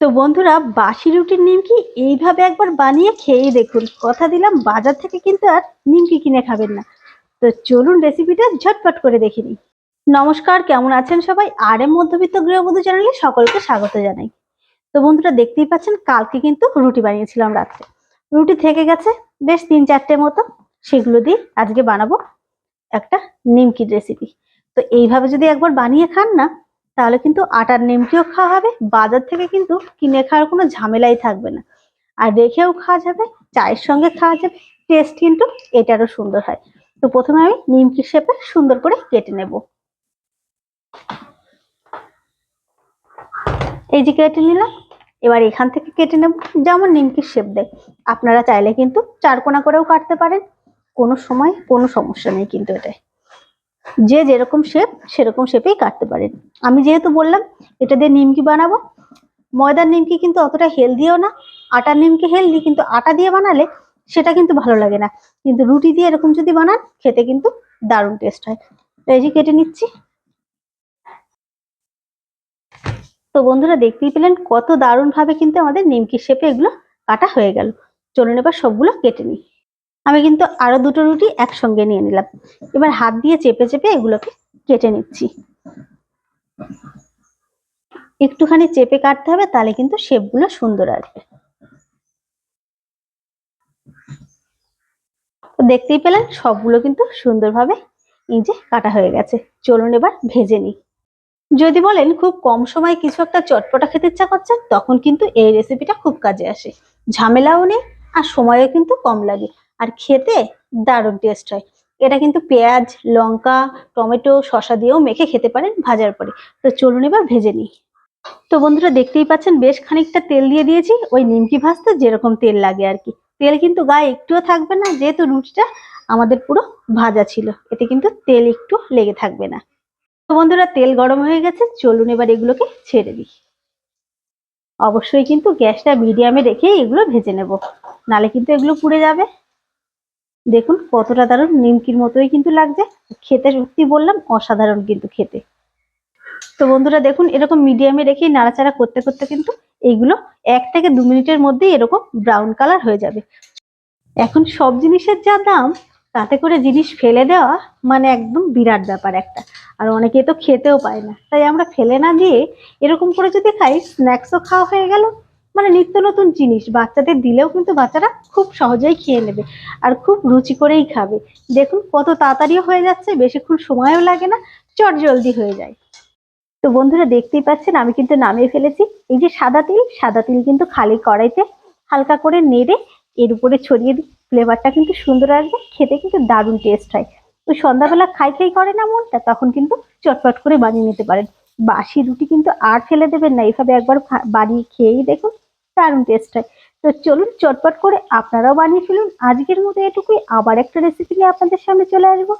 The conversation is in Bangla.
তো বন্ধুরা, বাসি রুটির নিমকি এইভাবে একবার বানিয়ে খেয়েই দেখুন। কথা দিলাম, বাজার থেকে কিন্তু আর নিমকি কিনে খাবেন না। তো চলুন রেসিপিটা ঝটপট করে দেখে নিই। নমস্কার, কেমন আছেন সবাই? আর এম মধ্যবিত্ত গৃহবধূ চ্যানেলে সকলকে স্বাগত জানাই। তো বন্ধুরা, দেখতেই পাচ্ছেন, কালকে কিন্তু রুটি বানিয়েছিলাম রাত্রে। রুটি থেকে গেছে বেশ তিন চারটে মতো। সেগুলো দিয়ে আজকে বানাবো একটা নিমকির রেসিপি তো এইভাবে যদি একবার বানিয়ে খান না তাহলে কিন্তু আটার নিমকিও খাওয়া হবে, বাজার থেকে কিন্তু কিনে খাওয়ার কোনো ঝামেলাই থাকবে না। আর রেখেও খাওয়া যাবে, চায়ের সঙ্গে খাওয়া যাবে টেস্ট কিন্তু এটারও সুন্দর হয়। তো প্রথমে আমি নিমকি শেপে সুন্দর করে কেটে নেব। এই যে কেটে নিলাম, এবার এখান থেকে কেটে নেব, যেমন নিমকির শেপ দেয়। আপনারা চাইলে কিন্তু চারকোনা করেও কাটতে পারেন, কোনো সময় কোনো সমস্যা নেই কিন্তু এটাই যে যেরকম শেপ সেরকম শেপেই কাটতে পারেন। আমি যেহেতু বললাম, এটা দিয়ে নিমকি বানাবো। ময়দার নিমকি কিন্তু অতটা হেলদিও না, আটার নিমকি হেলদি কিন্তু আটা দিয়ে বানালে সেটা কিন্তু ভালো লাগে না। কিন্তু রুটি দিয়ে এরকম যদি বানান, খেতে কিন্তু দারুণ টেস্ট হয়। এই যে কেটে নিচ্ছি। তো বন্ধুরা, দেখতেই পেলেন কত দারুণ ভাবে কিন্তু আমাদের নিমকির শেপে এগুলো কাটা হয়ে গেল। চলুন এবার সবগুলো কেটে নিই। আমি কিন্তু আরও দুটো রুটি একসঙ্গে নিয়ে নিলাম। এবার হাত দিয়ে চেপে চেপে এগুলোকে কেটে নিচ্ছি। একটুখানি চেপে কাটতে হবে, তাহলে কিন্তু শেপগুলো সুন্দর আসবে। দেখতেই পেলেন, সবগুলো কিন্তু সুন্দরভাবে এই যে কাটা হয়ে গেছে। চলুন এবার ভেজে নিই। যদি বলেন খুব কম সময় কিছু একটা চটপটা খেতে ইচ্ছা করছে, তখন কিন্তু এই রেসিপিটা খুব কাজে আসে। ঝামেলাও নেই আর সময়ও কিন্তু কম লাগে। আর খেতে দারুণ টেস্ট হয়। এটা কিন্তু পেঁয়াজ, লঙ্কা, টমেটো, শসা দিয়েও মেখে খেতে পারেন ভাজার পরে। তো চলুন এবার ভেজে নিই। তো বন্ধুরা দেখতেই পাচ্ছেন বেশ খানিকটা তেল দিয়ে দিয়েছি। ওই নিমকি ভাজতে যেরকম তেল লাগে আর কি। তেল কিন্তু গায়ে একটুও থাকবে না, যেহেতু রুটিটা আমাদের পুরো ভাজা ছিল। এতে কিন্তু তেল একটু লেগে থাকবে না। তো বন্ধুরা তেল গরম হয়ে গেছে, চলুন এবার এগুলোকে ছেড়ে দিই। অবশ্যই কিন্তু গ্যাসটা মিডিয়ামে রেখে এগুলো ভেজে নেব। নালে কিন্তু এগুলো পুড়ে যাবে। দেখুন কতটা দারুণ, নিমকির মতোই কিন্তু লাগছে। খেতে সত্যি বললাম অসাধারণ কিন্তু খেতে। তো বন্ধুরা দেখুন, এরকম মিডিয়ামে রেখে নাড়াচাড়া করতে করতে কিন্তু এইগুলো এক থেকে দু মিনিটের মধ্যেই এরকম ব্রাউন কালার হয়ে যাবে। এখন সব জিনিসের যা দাম, তাতে করে জিনিস ফেলে দেওয়া মানে একদম বিরাট ব্যাপার একটা। আর অনেকে তো খেতেও পায় না। তাই আমরা ফেলে না দিয়ে এরকম করে যদি খাই স্ন্যাক্সও খাওয়া হয়ে গেল। মানে নিত্য নতুন জিনিস। বাচ্চাদের দিলেও কিন্তু বাচ্চারা খুব সহজেই খেয়ে নেবে আর খুব রুচি করেই খাবে। দেখুন কত তাড়াতাড়িও হয়ে যাচ্ছে, বেশিক্ষণ সময়ও লাগে না চট জলদি হয়ে যায়। তো বন্ধুরা দেখতেই পাচ্ছেন, আমি কিন্তু নামিয়ে ফেলেছি। এই যে সাদা তিল সাদা তিল কিন্তু খালি কড়াইতে হালকা করে নেড়ে এর উপরে ছড়িয়ে দিই। ফ্লেভারটা কিন্তু সুন্দর আসবে, খেতে কিন্তু দারুণ টেস্ট হয়। ওই সন্ধ্যাবেলা খাই খাই করে না মনটা, তখন কিন্তু চটপট করে বানিয়ে নিতে পারেন। বাসি রুটি কিন্তু আর ফেলে দেবেন না, এইভাবে একবার বানিয়ে খেয়েই দেখুন। দারুণ টেস্ট হয়। তো চলুন চটপট করে আপনারাও বানিয়ে ফেলুন। আজকের মতো এটুকুই। আবার একটা রেসিপি নিয়ে আপনাদের সামনে চলে আসব।